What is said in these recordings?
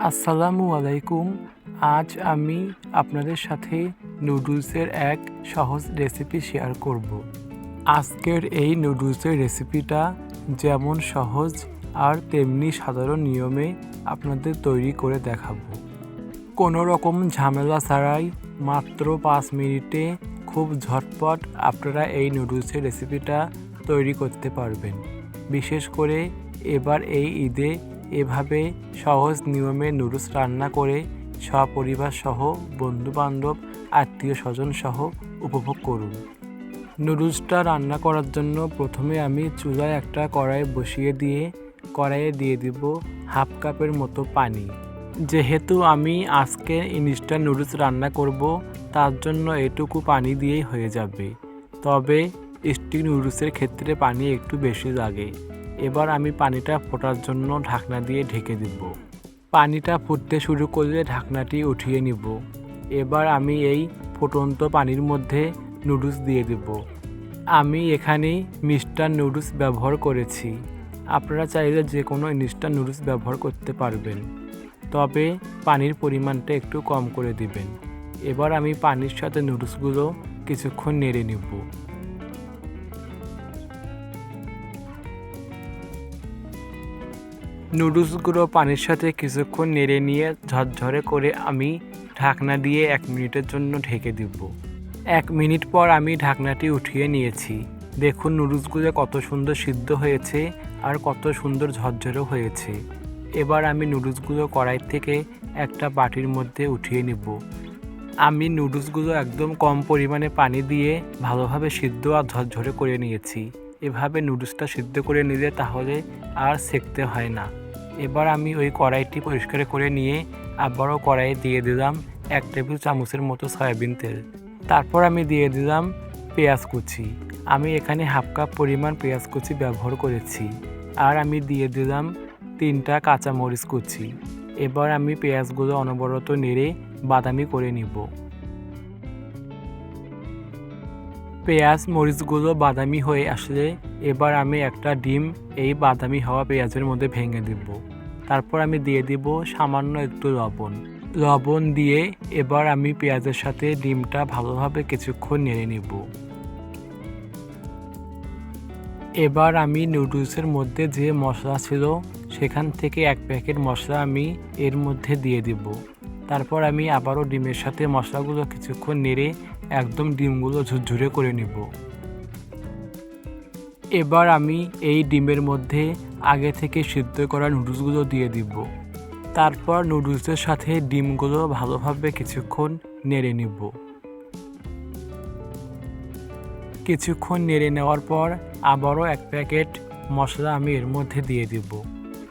আসসালামু আলাইকুম। আজ আমি আপনাদের সাথে নুডলসের এক সহজ রেসিপি শেয়ার করব। আজকের এই নুডলসের রেসিপিটা যেমন সহজ আর তেমনি সাধারণ নিয়মে আপনাদের তৈরি করে দেখাবো। কোনো রকম ঝামেলা ছাড়াই মাত্র পাঁচ মিনিটে খুব ঝটপট আপনারা এই নুডলসের রেসিপিটা তৈরি করতে পারবেন। বিশেষ করে এবার এই ঈদে এভাবে সহজ নিয়মে নুডলস রান্না করে সপরিবার সহ বন্ধুবান্ধব, আত্মীয় স্বজন সহ উপভোগ করুন। নুডলসটা রান্না করার জন্য প্রথমে আমি চুলায় একটা কড়াই বসিয়ে দিয়ে, কড়াইয়ে দিয়ে দিব হাফ কাপের মতো পানি। যেহেতু আমি আজকে ইনস্ট্যান্ট নুডলস রান্না করব, তার জন্য এটুকু পানি দিয়েই হয়ে যাবে। তবে স্টিক নুডলসের ক্ষেত্রে পানি একটু বেশি লাগে। এবার আমি পানিটা ফোটার জন্য ঢাকনা দিয়ে ঢেকে দেব। পানিটা ফুটতে শুরু করলে ঢাকনাটি উঠিয়ে নিব। এবার আমি এই ফুটন্ত পানির মধ্যে নুডলস দিয়ে দেব। আমি এখানে মিস্টার নুডলস ব্যবহার করেছি। আপনারা চাইলে যে কোনো ইনস্ট্যান্ট নুডলস ব্যবহার করতে পারবেন। তবে পানির পরিমাণটা একটু কম করে দিবেন। এবার আমি পানির সাথে নুডলসগুলো কিছুক্ষণ নেড়ে নেব। নুডলসগুলো পানির সাথে কিছুক্ষণ নেড়ে নিয়ে ঝরঝরে করে আমি ঢাকনা দিয়ে এক মিনিটের জন্য ঢেকে দিব। এক মিনিট পর আমি ঢাকনাটি উঠিয়ে নিয়েছি। দেখুন নুডলসগুলো কত সুন্দর সিদ্ধ হয়েছে আর কত সুন্দর ঝরঝরে হয়েছে। এবার আমি নুডলসগুলো কড়াই থেকে একটা বাটির মধ্যে উঠিয়ে নেব। আমি নুডলসগুলো একদম কম পরিমাণে পানি দিয়ে ভালোভাবে সিদ্ধ আর ঝরঝরে করে নিয়েছি। এভাবে নুডলসটা সিদ্ধ করে নিলে তাহলে আর সেকতে হয় না। এবার আমি ওই কড়াইটি পরিষ্কার করে নিয়ে আবারও কড়াইয়ে দিয়ে দিলাম এক টেবিল চামচের মতো সয়াবিন তেল। তারপর আমি দিয়ে দিলাম পেঁয়াজ কুচি। আমি এখানে হাফ কাপ পরিমাণ পেঁয়াজ কুচি ব্যবহার করেছি। আর আমি দিয়ে দিলাম তিনটা কাঁচামরিচ কুচি। এবার আমি পেঁয়াজগুলো অনবরত নেড়ে বাদামি করে নিব। পেঁয়াজ, মরিচগুলো বাদামি হয়ে আসলে এবার আমি একটা ডিম এই বাদামি হওয়া পেঁয়াজের মধ্যে ভেঙে দিব। তারপর আমি দিয়ে দিব সামান্য একটু লবণ। লবণ দিয়ে এবার আমি পেঁয়াজের সাথে ডিমটা ভালোভাবে কিছুক্ষণ নেড়ে নিব। এবার আমি নুডলসের মধ্যে যে মশলা ছিল, সেখান থেকে এক প্যাকেট মশলা আমি এর মধ্যে দিয়ে দিব। তারপর আমি আবারও ডিমের সাথে মশলাগুলো কিছুক্ষণ নেড়ে একদম ডিমগুলো ঝুরঝুরে করে নিব। এবার আমি এই ডিমের মধ্যে আগে থেকে সিদ্ধ করা নুডলসগুলো দিয়ে দিব। তারপর নুডলসের সাথে ডিমগুলো ভালোভাবে কিছুক্ষণ নেড়ে নিব। কিছুক্ষণ নেড়ে নেওয়ার পর আবারও এক প্যাকেট মশলা আমি এর মধ্যে দিয়ে দিব।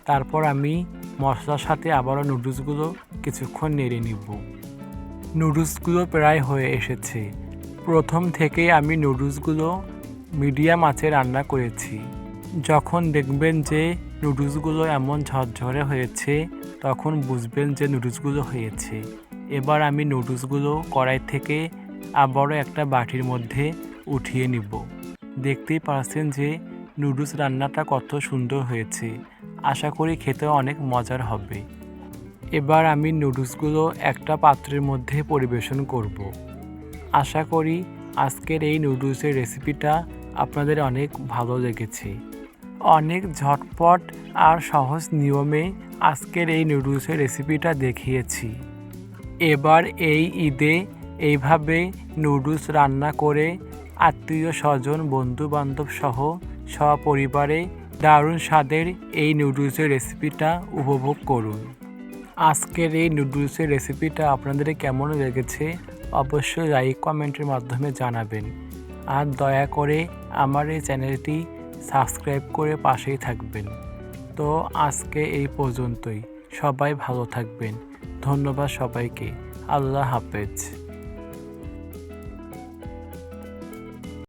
তারপর আমি মশলার সাথে আবারও নুডলসগুলো কিছুক্ষণ নেড়ে নিব। নুডলসগুলো প্রায় হয়ে এসেছে। প্রথম থেকে আমি নুডলসগুলো মিডিয়াম আঁচে রান্না করেছি। যখন দেখবেন যে নুডলসগুলো এমন ঝরঝরে হয়েছে, তখন বুঝবেন যে নুডলসগুলো হয়েছে। এবার আমি নুডলসগুলো কড়াই থেকে আবারও একটা বাটির মধ্যে উঠিয়ে নিব। দেখতেই পারছেন যে নুডলস রান্নাটা কত সুন্দর হয়েছে। আশা করি খেতে অনেক মজার হবে। এবার আমি নুডলসগুলো একটা পাত্রের মধ্যে পরিবেশন করব। আশা করি আজকের এই নুডলসের রেসিপিটা আপনাদের অনেক ভালো লেগেছে। অনেক ঝটপট আর সহজ নিয়মে আজকের এই নুডলসের রেসিপিটা দেখিয়েছি। এবার এই ঈদে এইভাবে নুডলস রান্না করে আত্মীয় স্বজন বন্ধু বান্ধব সহ সপরিবারে দারুণ স্বাদের এই নুডলসের রেসিপিটা উপভোগ করুন। আজকের এই নুডলসের রেসিপিটা আপনাদের কেমন লেগেছে অবশ্যই লাইক কমেন্টের মাধ্যমে জানাবেন। আর দয়া করে আমার এই চ্যানেলটি সাবস্ক্রাইব করে পাশেই থাকবেন। তো আজকে এই পর্যন্তই। সবাই ভালো থাকবেন। ধন্যবাদ সবাইকে। আল্লাহ হাফেজ।